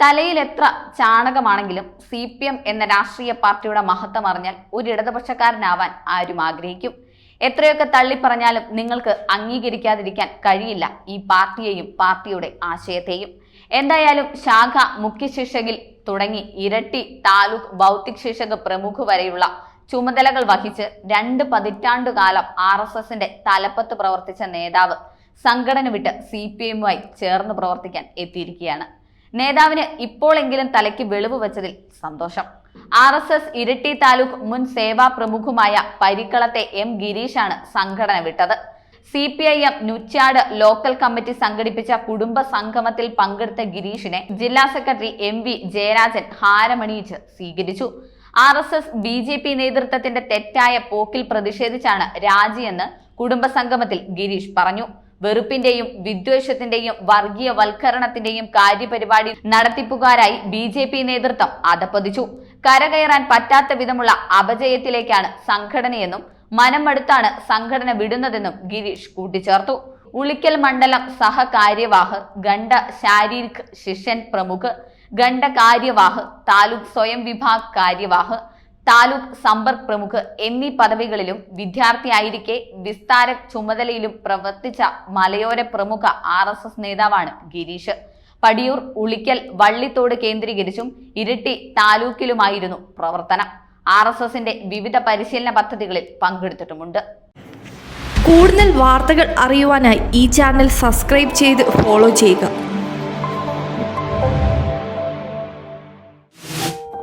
തലയിൽ എത്ര ചാണകമാണെങ്കിലും C P M എന്ന രാഷ്ട്രീയ പാർട്ടിയുടെ മഹത്വം അറിഞ്ഞാൽ ഒരു ഇടതുപക്ഷക്കാരനാവാൻ ആരും ആഗ്രഹിക്കും. എത്രയൊക്കെ തള്ളിപ്പറഞ്ഞാലും നിങ്ങൾക്ക് അംഗീകരിക്കാതിരിക്കാൻ കഴിയില്ല ഈ പാർട്ടിയെയും പാർട്ടിയുടെ ആശയത്തെയും. എന്തായാലും ശാഖ മുഖ്യ ശിക്ഷകിൽ തുടങ്ങി ഇരട്ടി താലൂക്ക് ഭൗതിക് ശിക്ഷക പ്രമുഖ വരെയുള്ള ചുമതലകൾ വഹിച്ച് രണ്ട് പതിറ്റാണ്ടുകാലം ആർ എസ് എസിന്റെ തലപ്പത്ത് പ്രവർത്തിച്ച നേതാവ് സംഘടന വിട്ട് സി പി എമ്മുമായി ചേർന്ന് പ്രവർത്തിക്കാൻ എത്തിയിരിക്കുകയാണ്. നേതാവിന് ഇപ്പോഴെങ്കിലും തലയ്ക്ക് വെളിവ് വെച്ചതിൽ സന്തോഷം. R S S Iritty taluk മുൻ സേവാ പ്രമുഖുമായ പരിക്കളത്തെ എം ഗിരീഷാണ് സംഘടന വിട്ടത്. C P I M Nuchad local committee സംഘടിപ്പിച്ച കുടുംബ സംഗമത്തിൽ പങ്കെടുത്ത ഗിരീഷിനെ ജില്ലാ സെക്രട്ടറി എം വി ജയരാജൻ ഹാരമണിയിച്ച് സ്വീകരിച്ചു. R S S B J P നേതൃത്വത്തിന്റെ തെറ്റായ പോക്കിൽ പ്രതിഷേധിച്ചാണ് രാജിയെന്ന് കുടുംബസംഗമത്തിൽ ഗിരീഷ് പറഞ്ഞു. വെറുപ്പിന്റെയും വിദ്വേഷത്തിന്റെയും വർഗീയവൽക്കരണത്തിന്റെയും കാര്യപരിപാടി നടത്തിപ്പുകാരായി ബി ജെ പി നേതൃത്വം അതപ്പതിച്ചു കരകയറാൻ പറ്റാത്ത വിധമുള്ള അപജയത്തിലേക്കാണ് സംഘടനയെന്നും മനമടുത്താണ് സംഘടന വിടുന്നതെന്നും ഗിരീഷ് കൂട്ടിച്ചേർത്തു. ഉളിക്കൽ മണ്ഡലം സഹകാര്യവാഹ് ഗണ്ഡ ശാരീരിക് ശിഷ്യൻ പ്രമുഖ് ഗണ്ഡ കാര്യവാഹ് താലൂക്ക് സ്വയം വിഭാഗ് കാര്യവാഹ് താലൂക്ക് സമ്പർക്ക് പ്രമുഖ് എന്നീ പദവികളിലും വിദ്യാർത്ഥിയായിരിക്കെ വിസ്താര ചുമതലയിലും പ്രവർത്തിച്ച മലയോര പ്രമുഖ ആർ എസ് എസ് നേതാവാണ് ഗിരീഷ്. പടിയൂർ ഉളിക്കൽ വള്ളിത്തോട് കേന്ദ്രീകരിച്ചും ഇരിട്ടി താലൂക്കിലുമായിരുന്നു പ്രവർത്തനം. ആർ എസ് എസിന്റെ വിവിധ പരിശീലന പദ്ധതികളിൽ പങ്കെടുത്തിട്ടുമുണ്ട്. കൂടുതൽ വാർത്തകൾ അറിയുവാനായി ഈ ചാനൽ സബ്സ്ക്രൈബ് ചെയ്ത് ഫോളോ ചെയ്യുക.